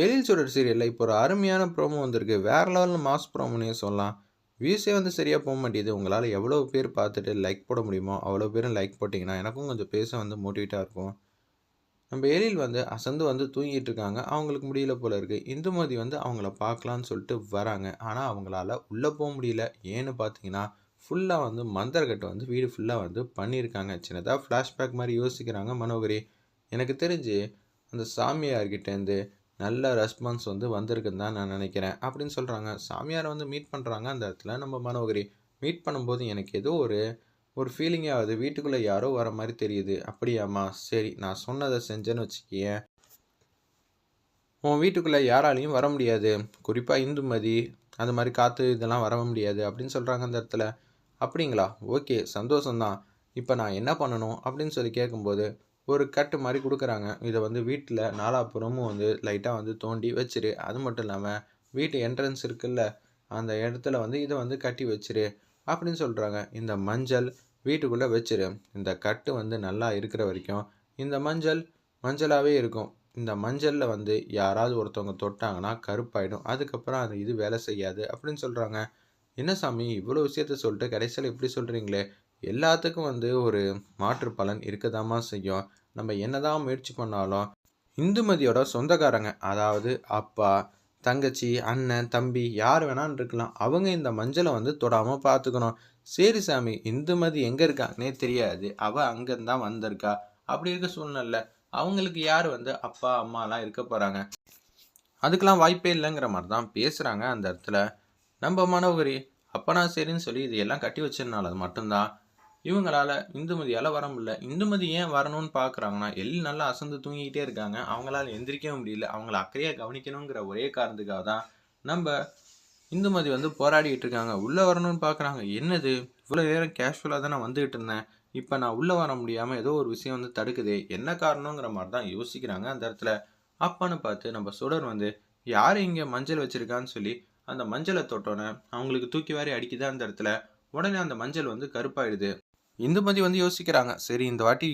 எழில் சுடர் சீரியலில் இப்போ ஒரு அருமையான ப்ரோமோ வந்திருக்கு. வேறு லெவலில் மாஸ் ப்ரோமோனே சொல்லலாம். வியூஸே வந்து சரியாக போக மாட்டேது உங்களால் எவ்வளோ பேர் பார்த்துட்டு லைக் போட முடியுமோ அவ்வளோ பேரும் லைக் போட்டிங்கன்னா எனக்கும் கொஞ்சம் பேச வந்து மோட்டிவேட்டாக இருக்கும். நம்ம எழில் வந்து அசந்து வந்து தூங்கிட்டு இருக்காங்க. அவங்களுக்கு முடியல போல இருக்குது இந்துமதி வந்து அவங்கள பார்க்கலான்னு சொல்லிட்டு வராங்க. ஆனால் அவங்களால உள்ளே போக முடியல. ஏன்னு பார்த்தீங்கன்னா ஃபுல்லாக வந்து மந்தர்கட்டை வந்து வீடு ஃபுல்லாக வந்து பண்ணியிருக்காங்க. சின்னதாக ஃப்ளாஷ்பேக் மாதிரி யோசிக்கிறாங்க மனோகரி. எனக்கு தெரிஞ்சு அந்த சாமியார்கிட்டேருந்து நல்ல ரெஸ்பான்ஸ் வந்து வந்திருக்குன்னு தான் நான் நினைக்கிறேன். அப்படின்னு சொல்கிறாங்க சாமியாரை வந்து மீட் பண்ணுறாங்க அந்த இடத்துல நம்ம மனோகரி மீட் பண்ணும்போது எனக்கு ஏதோ ஒரு ஒரு ஃபீலிங்கே ஆகுது வீட்டுக்குள்ளே யாரோ வர மாதிரி தெரியுது. அப்படியாம்மா சரி நான் சொன்னதை செஞ்சேன்னு வச்சுக்கியேன் உன் வீட்டுக்குள்ளே யாராலையும் வர முடியாது. குறிப்பாக இந்துமதி அந்த மாதிரி காற்று இதெல்லாம் வர முடியாது அப்படின்னு சொல்கிறாங்க அந்த இடத்துல. அப்படிங்களா? ஓகே சந்தோஷம்தான். இப்போ நான் என்ன பண்ணணும் அப்படின்னு சொல்லி கேட்கும்போது ஒரு கட்டு மாதிரி கொடுக்குறாங்க. இதை வந்து வீட்டில் நாலாப்புறமும் வந்து லைட்டாக வந்து தோண்டி வச்சிரு. அது மட்டும் இல்லாமல் வீட்டு என்ட்ரன்ஸ் இருக்குல்ல அந்த இடத்துல வந்து இதை வந்து கட்டி வச்சிரு அப்படின்னு சொல்கிறாங்க இந்த மஞ்சள் வீட்டுக்குள்ளே வச்சிரு. இந்த கட்டு வந்து நல்லா இருக்கிற வரைக்கும் இந்த மஞ்சள் மஞ்சளாகவே இருக்கும். இந்த மஞ்சளில் வந்து யாராவது ஒருத்தவங்க தொட்டாங்கன்னா கருப்பாயிடும். அதுக்கப்புறம் அது இது வேலை செய்யாது அப்படின்னு சொல்கிறாங்க என்ன சாமி இவ்வளோ விஷயத்த சொல்லிட்டு கடைசியில் இப்படி சொல்கிறீங்களே எல்லாத்துக்கும் வந்து ஒரு மாற்று பலன் இருக்கதாமா செய்யும். நம்ம என்னதான் முயற்சி பண்ணாலும் இந்துமதியோட சொந்தக்காரங்க அதாவது அப்பா தங்கச்சி அண்ணன் தம்பி யார் வேணான்னு இருக்கலாம். அவங்க இந்த மஞ்சளை வந்து தொடாமல் பார்த்துக்கணும். சரி சாமி இந்துமதி எங்கே இருக்காங்கன்னே தெரியாது. அவள் அங்கேருந்தான் வந்திருக்கா. அப்படி இருக்க சூழ்நிலை அவங்களுக்கு யார் வந்து அப்பா அம்மாலாம் இருக்க போகிறாங்க அதுக்கெலாம் வாய்ப்பே இல்லைங்கிற மாதிரி தான் பேசுகிறாங்க அந்த இடத்துல. நம்ம மனோகரி அப்பனா சரின்னு சொல்லி இது எல்லாம் கட்டி வச்சதுனால அது மட்டும்தான். இவங்களால இந்துமதியால் வர முடியல. இந்துமதி ஏன் வரணும்னு பார்க்குறாங்கன்னா எள்ளி நல்லா அசந்து தூங்கிக்கிட்டே இருக்காங்க. அவங்களால எந்திரிக்கவும் முடியல. அவங்கள அக்கறையாக கவனிக்கணுங்கிற ஒரே காரணத்துக்காக தான் நம்ம இந்துமதி வந்து போராடிட்டு இருக்காங்க. உள்ளே வரணும்னு பார்க்குறாங்க என்னது? இவ்வளோ நேரம் கேஷுவலாக தான் நான் வந்துகிட்டு இருந்தேன். இப்போ நான் உள்ளே வர முடியாமல் ஏதோ ஒரு விஷயம் வந்து தடுக்குது. என்ன காரணங்கிற மாதிரி தான் யோசிக்கிறாங்க அந்த இடத்துல. அப்பான்னு பார்த்து நம்ம சுடர் வந்து யார் இங்கே மஞ்சள் வச்சுருக்கான்னு சொல்லி அந்த மஞ்சளை தொட்டோன்னே அவங்களுக்கு தூக்கி வாரி அடிக்குது? அந்த இடத்துல உடனே அந்த மஞ்சள் வந்து கருப்பாயிடுது. இந்துமதி வந்து யோசிக்கிறாங்க. சரி இந்த வாட்டி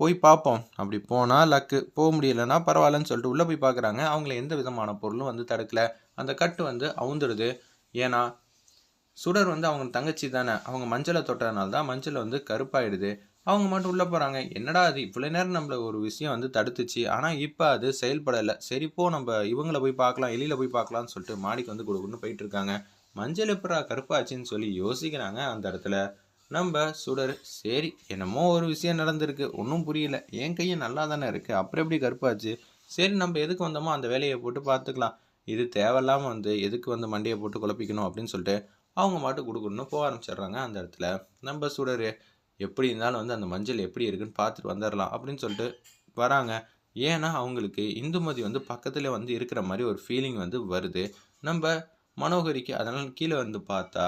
போய் பார்ப்போம். அப்படி போனால் லக்கு போக முடியலன்னா பரவாயில்லன்னு சொல்லிட்டு உள்ளே போய் பார்க்குறாங்க. அவங்கள எந்த விதமான பொருளும் வந்து தடுக்கல. அந்த கட்டு வந்து அவுந்துடுது ஏன்னா சுடர் வந்து அவங்க தங்கச்சி தானே. அவங்க மஞ்சளை தொட்டதுனால தான் மஞ்சள் வந்து கருப்பாயிடுது. அவங்க மட்டும் உள்ளே போகிறாங்க என்னடா அது இவ்வளோ நேரம் நம்மளை ஒரு விஷயம் வந்து தடுத்துச்சு. ஆனால் இப்போ அது செயல்படலை. சரிப்போ நம்ம இவங்கள போய் பார்க்கலாம் எலியில் போய் பார்க்கலாம்னு சொல்லிட்டு மாடிக்கு வந்து கொடுக்குன்னு போயிட்டுருக்காங்க மஞ்சள் எப்படா கருப்பாச்சுன்னு சொல்லி யோசிக்கிறாங்க அந்த இடத்துல. நம்ம சுடர் சரி என்னமோ ஒரு விஷயம் நடந்திருக்கு ஒன்றும் புரியல என் கையை நல்லா தானே இருக்குது அப்புறம் எப்படி கருப்பாச்சு? சரி நம்ம எதுக்கு வந்தோமோ அந்த வேலையை போட்டு பார்த்துக்கலாம். இது தேவையில்லாமல் வந்து எதுக்கு வந்து மண்டியை போட்டு குழப்பிக்கணும் அப்படின்னு சொல்லிட்டு அவங்க மாட்டு கொடுக்கணும்னு போக ஆரம்பிச்சிடுறாங்க அந்த இடத்துல. நம்ம சுடர் எப்படி இருந்தாலும் வந்து அந்த மஞ்சள் எப்படி இருக்குன்னு பார்த்துட்டு வந்துடலாம் அப்படின்னு சொல்லிட்டு வராங்க. ஏன்னா அவங்களுக்கு இந்துமதி வந்து பக்கத்தில் வந்து இருக்கிற மாதிரி ஒரு ஃபீலிங் வந்து வருது. நம்ம மனோகரிக்கு அதனால் கீழே வந்து பார்த்தா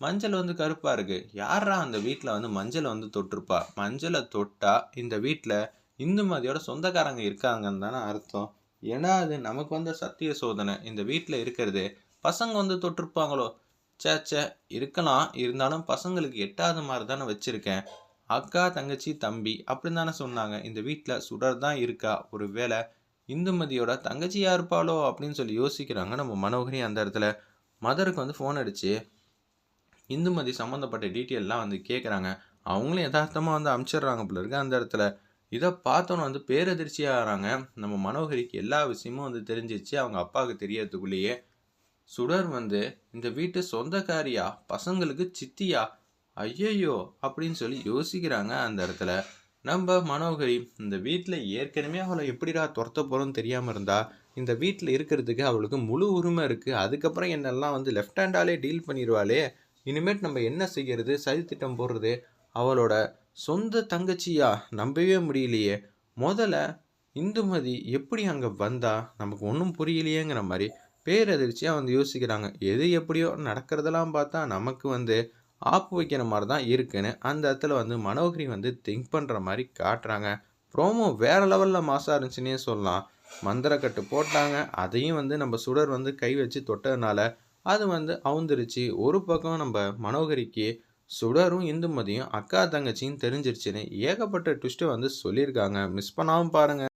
மஞ்சள் வந்து கருப்பாக இருக்குது யாரா அந்த வீட்டில் வந்து மஞ்சளை வந்து தொட்டிருப்பா? மஞ்சளை தொட்டால் இந்த வீட்டில் இந்து மதியோட சொந்தக்காரங்க இருக்காங்கன்னு தானே அர்த்தம். ஏன்னா அது நமக்கு வந்த சத்திய சோதனை. இந்த வீட்டில் இருக்கிறது பசங்க வந்து தொட்டிருப்பாங்களோ? சேச்சே இருக்கலாம். இருந்தாலும் பசங்களுக்கு எட்டாவது மாதிரி தானே வச்சுருக்கேன். அக்கா தங்கச்சி தம்பி அப்படின்னு தானே சொன்னாங்க. இந்த வீட்டில் சுடர் தான் இருக்கா? ஒரு வேளை இந்துமதியோட தங்கச்சியாக இருப்பாளோ அப்படின்னு சொல்லி யோசிக்கிறாங்க நம்ம மனோகரி அந்த இடத்துல. மதருக்கு வந்து ஃபோன் அடித்து இந்துமதி சம்மந்தப்பட்ட டீட்டெயிலெலாம் வந்து கேட்குறாங்க அவங்களும் யதார்த்தமாக வந்து அமுச்சிடுறாங்க போல இருக்கு அந்த இடத்துல. இதை பார்த்தோன்னு வந்து பேரதிர்ச்சியாகிறாங்க நம்ம மனோகரிக்கு எல்லா விஷயமும் வந்து தெரிஞ்சிச்சு அவங்க அப்பாவுக்கு தெரியறதுக்குள்ளேயே சுடர் வந்து இந்த வீட்டு சொந்தக்காரியா? பசங்களுக்கு சித்தியா? ஐயையோ! அப்படின்னு சொல்லி யோசிக்கிறாங்க அந்த இடத்துல. நம்ம மனோகரி இந்த வீட்டில் ஏற்கனவே அவளை எப்படிடா துரத்த போகிறோன்னு தெரியாமல் இருந்தா? இந்த வீட்டில் இருக்கிறதுக்கு அவளுக்கு முழு உரிமை இருக்குது அதுக்கப்புறம் என்னெல்லாம் வந்து லெஃப்ட் ஹேண்டாலே டீல் பண்ணிடுவாளே இனிமேட் நம்ம என்ன செய்கிறது சதித்திட்டம் போடுறது? அவளோட சொந்த தங்கச்சியா? நம்பவே முடியலையே. முதல்ல இந்துமதி எப்படி அங்கே வந்தா? நமக்கு ஒன்றும் புரியலையேங்கிற மாதிரி பேரதிர்ச்சியாக வந்து யோசிக்கிறாங்க. எது எப்படியோ நடக்கிறதெல்லாம் பார்த்தா நமக்கு வந்து ஆப்பு வைக்கிற மாதிரி தான் இருக்குன்னு அந்த இடத்துல வந்து மனோகரி வந்து திங்க் பண்ணுற மாதிரி காட்டுறாங்க. ப்ரோமோ வேறு லெவலில் மாசாக இருந்துச்சுன்னே சொல்லலாம். மந்திரக்கட்டு போட்டாங்க. அதையும் வந்து நம்ம சுடர் வந்து கை வச்சு தொட்டதுனால அது வந்து அவுந்துருச்சு. ஒரு பக்கம் நம்ம மனோகரிக்கு சுடரும் இந்துமதியும் அக்கா தங்கச்சியும் தெரிஞ்சிருச்சுன்னு ஏகப்பட்ட ட்விஸ்ட்டை வந்து சொல்லியிருக்காங்க. மிஸ் பண்ணாமல் பாருங்கள்